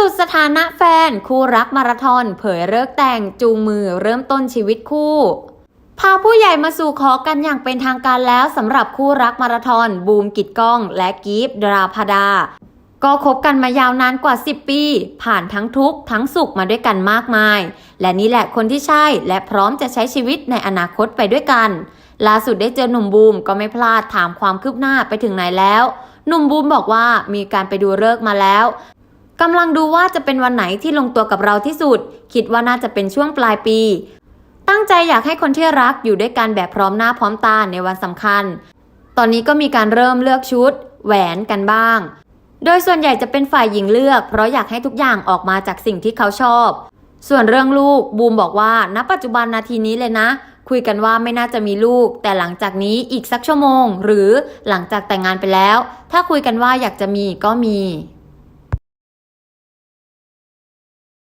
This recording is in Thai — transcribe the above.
สูจน์สถานะแฟน คู่รักมาราธอน เผยเลิกแต่งจูงมือเริ่มต้นชีวิตคู่พาผู้ใหญ่มาสู่ขอกันอย่างเป็นทางการแล้วสำหรับคู่รักมาราธอน บูมกิดก้อง และกีฟดราพดา ก็คบกันมายาวนานกว่า 10 ปี ผ่านทั้งทุกข์ทั้งสุขมาด้วยกันมากมาย และนี่แหละคนที่ใช่และพร้อมจะใช้ชีวิตในอนาคตไปด้วยกันล่าสุดได้เจอหนุ่มบูมก็ไม่พลาดถามความคืบหน้าไปถึงไหนแล้ว หนุ่มบูมบอกว่ามีการไปดูเลิกมาแล้ว กำลังดูว่าจะเป็นวันไหนที่ลงตัวกับเราที่สุด คิดว่าน่าจะเป็นช่วงปลายปี ตั้งใจอยากให้คนที่รักอยู่ด้วยกันแบบพร้อมหน้าพร้อมตาในวันสำคัญ ตอนนี้ก็มีการเริ่มเลือกชุด แหวนกันบ้าง โดยส่วนใหญ่จะเป็นฝ่ายหญิงเลือก เพราะอยากให้ทุกอย่างออกมาจากสิ่งที่เขาชอบ ส่วนเรื่องลูกบูมบอกว่าณปัจจุบันนาทีนี้เลยนะ คุยกันว่าไม่น่าจะมีลูก แต่หลังจากนี้อีกสักชั่วโมง หรือหลังจากแต่งงานไปแล้ว ถ้าคุยกันว่าอยากจะมีก็มี